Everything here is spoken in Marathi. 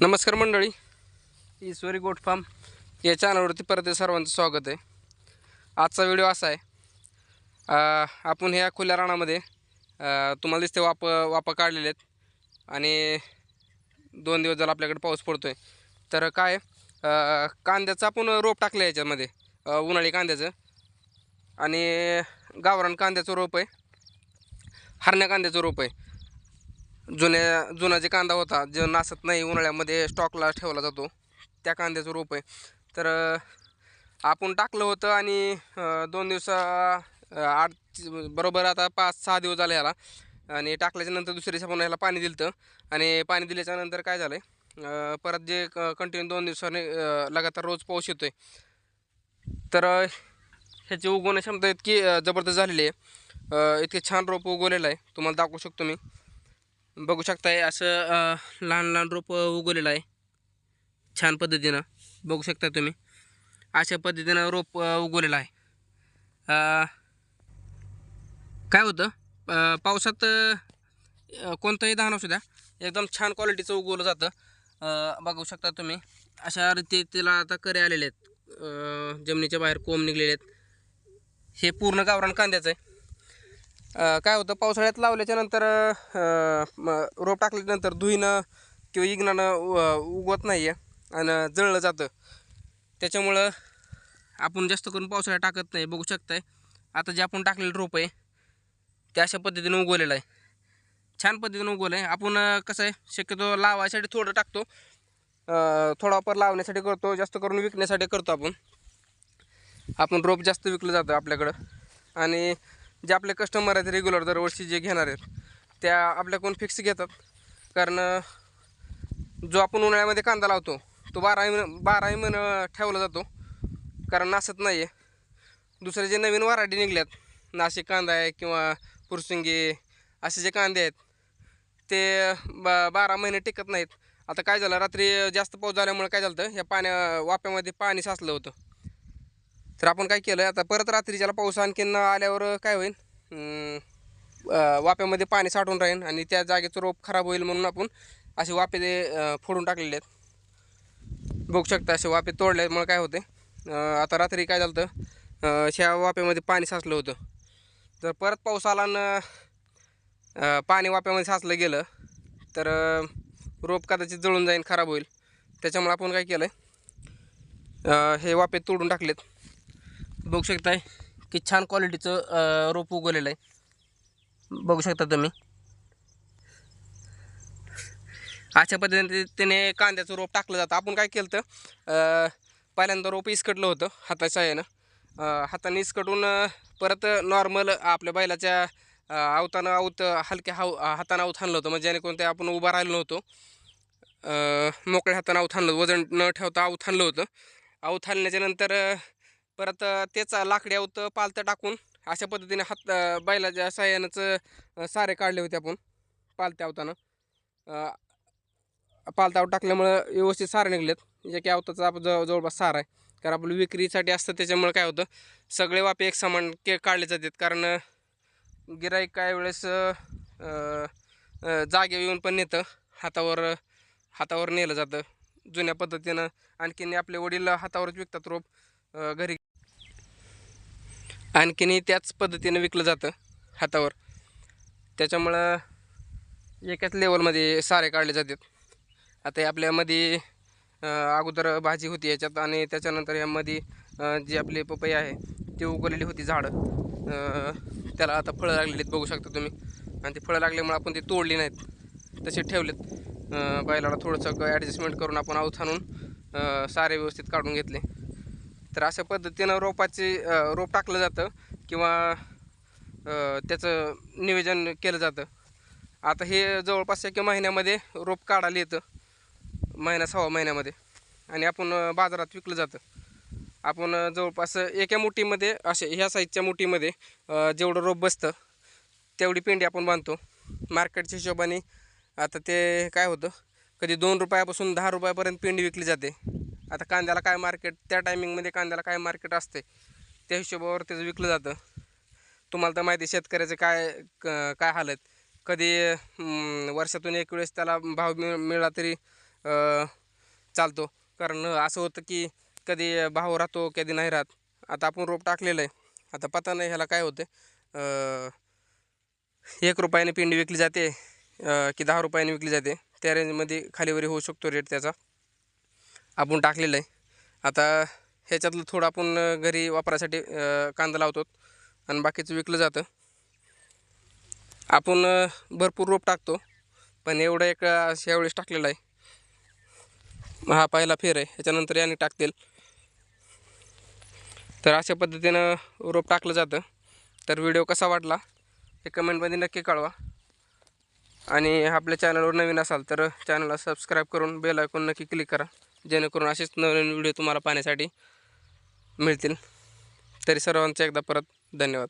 नमस्कार मंडळी. ईश्वरी गोट फार्म. या चॅनलवरती परत सर्वांचं स्वागत आहे. आजचा व्हिडिओ असा आहे आपण ह्या खुल्या रानामध्ये तुम्हाला दिसते वाप वापा काढलेले आहेत. आणि दोन दिवस झाला आपल्याकडे पाऊस पडतो आहे तर काय कांद्याचं आपण रोप टाकलं आहे याच्यामध्ये उन्हाळी कांद्याचं. आणि गावरान कांद्याचं रोप आहे. हरण्या कांद्याचं रोप आहे. जुन्या जुना जे कांदा होता जो नासत नाही उन्हाळ्यामध्ये स्टॉकला ठेवला जातो त्या कांद्याचं रोप आहे. तर आपण टाकलं होतं आणि दोन दिवसा आठ बरोबर आता पाच सहा दिवस झाले ह्याला. आणि टाकल्याच्या नंतर दुसऱ्या दिवशी आपण ह्याला पाणी दिलं आणि पाणी दिल्याच्या नंतर काय झालं आहे परत जे कंटिन्यू दोन दिवसाने लगातार रोज पाऊस येतो आहे तर ह्याची उगवण क्षमता इतकी जबरदस्त झालेली आहे. इतके छान रोप उगवलेलं आहे. तुम्हाला दाखवू शकतो मी. बघू शकताय असं लहान लहान रोपं उगवलेलं आहे. छान पद्धतीनं. बघू शकता तुम्ही. अशा पद्धतीनं रोप उगवलेलं आहे. काय होतं? पावसात कोणतंही धान असू द्या एकदम छान क्वालिटीचं उगवलं जातं. बघू शकता तुम्ही. अशा रीती आता करे आलेले आहेत. जमिनीच्या बाहेर कोंब निघलेले आहेत. हे पूर्ण गावरान कांद्याचं आहे. काय होतं पावसाळ्यात लावल्याच्या नंतर रोप टाकल्यानंतर धुईनं किंवा इग्नानं उगवत नाही आहे आणि जळलं जातं. त्याच्यामुळं आपण जास्त करून पावसाळ्यात टाकत नाही बघू शकताय. आता जे आपण टाकलेलं रोप आहे ते अशा पद्धतीनं उगवलेलं आहे. छान पद्धतीनं उगवलं आहे आपण कसं आहे शक्यतो लावायसाठी थोडं टाकतो. थोडा वापर लावण्यासाठी करतो जास्त करून विकण्यासाठी करतो आपण. आपण रोप जास्त विकलं जातं आपल्याकडं. आणि जे आपले कस्टमर आहेत रेग्युलर दरवर्षी जे घेणार आहेत त्या आपल्याकडून फिक्स घेतात. कारण जो आपण उन्हाळ्यामध्ये कांदा लावतो तो बाराही महिने बाराही महिने ठेवला जातो. कारण नासत नाही आहे दुसरे जे नवीन वराठी निघल्यात नाशिक कांदा आहे किंवा पुरसुंगी असे जे कांदे आहेत ते ब बारा महिने टिकत नाहीत. आता काय झालं रात्री जास्त पाऊस झाल्यामुळे काय झालं होतं या पाण्या वाप्यामध्ये पाणी साचलं होतं. तर आपण काय केलं आता परत रात्री ज्याला पाऊस आणखीन आल्यावर काय होईल? वाप्यामध्ये पाणी साठून राहीन आणि त्या जागेचं रोप खराब होईल म्हणून आपण असे वापे ते फोडून टाकलेले आहेत. बघू शकता असे वापे तोडल्यामुळे काय होते आता रात्री काय झालं होतं ह्या वाप्यामध्ये पाणी साचलं होतं. जर परत पाऊस आला न पाणी वाप्यामध्ये साचलं गेलं तर रोप कदाचित जळून जाईन खराब होईल. त्याच्यामुळे आपण काय केलं आहे हे वापे तोडून टाकलेत. बघू शकताय. की छान क्वालिटीचं रोप उगवलेलं आहे. बघू शकता तुम्ही. अशा पद्धतीने त्याने कांद्याचं रोप टाकलं जातं. आपण काय केलं तर पहिल्यांदा रोप इसकटलं होतं हाताच्या साह्यानं हाताने इसकटून परत नॉर्मल आपल्या बैलाच्या अ, आवतानं आऊत हलक्या हाव हातानं आऊत आणलं होतं. म्हणजे जेणेकरून ते आपण उभा राहिलो नव्हतो. मोकळ्या हातानं आऊत हाणलं वजन न ठेवता आऊत हाणलं होतं. आऊत आणल्याच्यानंतर परत अ, तेच लाकडी आऊत पालतं टाकून अशा पद्धतीने हात बैलाच्या सहाय्यानंच सारे काढले होते आपण पालत्या आवतानं. अ, टाकल्यामुळं व्यवस्थित सारे निघलेत. जे की आवताचा आपण जवळ जवळपास सार आहे. कारण आपलं विक्रीसाठी असतं त्याच्यामुळं काय होतं सगळे वापे एक समान के काढले जातात. कारण गिराईक काय वेळेस जागे येऊन पण नेतं हातावर हातावर नेलं जातं जुन्या पद्धतीनं. आणखीन आपले वडील हातावरच विकतात रोप घरी. आणखीनही त्याच पद्धतीनं विकलं जातं हातावर. त्याच्यामुळं एकाच लेवलमध्ये सारे काढले जातात. आता आपल्यामध्ये अगोदर भाजी होती याच्यात आणि त्याच्यानंतर यामध्ये जी आपली पपई आहे ती उगवलेली होती झाडं. त्याला आता फळं लागलेली आहेत बघू शकता तुम्ही. आणि ती फळं लागल्यामुळे आपण ती तोडली नाहीत तसे ठेवलेत. बैलाला थोडंसं ॲडजस्टमेंट करून आपण आऊत आणून सारे व्यवस्थित काढून घेतले. तर अशा पद्धतीनं रोपाचे रोप टाकलं जातं किंवा त्याचं नियोजन केलं जातं. आता हे जवळपास एका महिन्यामध्ये रोप काढायला येतं. महिना सव्वा महिन्यामध्ये. आणि आपण बाजारात विकलं जातं. आपण जवळपास एका मुठीमध्ये असे ह्या साईजच्या मुठीमध्ये जेवढं रोप बसतं तेवढी पेंडी आपण बांधतो. मार्केटच्या हिशोबाने आता ते काय होतं कधी दोन रुपयापासून दहा रुपयापर्यंत पेंडी विकली जाते. आता कांद्याला काय मार्केट त्या टायमिंगमध्ये कांद्याला काय मार्केट असते त्या हिशोबावर त्याचं विकलं जातं. तुम्हाला तर माहिती आहे शेतकऱ्याचं काय क- काय हालत. कधी वर्षातून एक वेळेस त्याला भाव मिळ मिळाला तरी चालतो. कारण असं होतं की कधी भाव राहतो कधी नाही राहत. आता आपण रोप टाकलेलं आहे. आता पता नाही ह्याला काय होते एक रुपयाने पिंडी विकली जाते की दहा रुपयाने विकली जाते. त्या रेंजमध्ये खालीवरी होऊ शकतो रेट त्याचा. आपण टाकलेलं आहे. आता ह्याच्यातलं थोडं आपण घरी वापरासाठी कांदा लावतो आणि बाकीचं विकलं जातं. आपण भरपूर रोप टाकतो पण एवढं एक अ, यावेळेस टाकलेलं आहे. हा पहिला फेर आहे ह्याच्यानंतर याने टाकतील. तर अशा पद्धतीनं रोप टाकलं जातं. तर व्हिडिओ कसा वाटला हे कमेंटमध्ये नक्की कळवा. आणि आपल्या चॅनलवर नवीन असाल तर चॅनलला सबस्क्राईब करून बेल आयकॉन नक्की क्लिक करा. जेणेकरून असेच नवीन व्हिडिओ तुम्हाला पाहण्यासाठी मिळतील. तरी सर्वांचे एकदा परत धन्यवाद.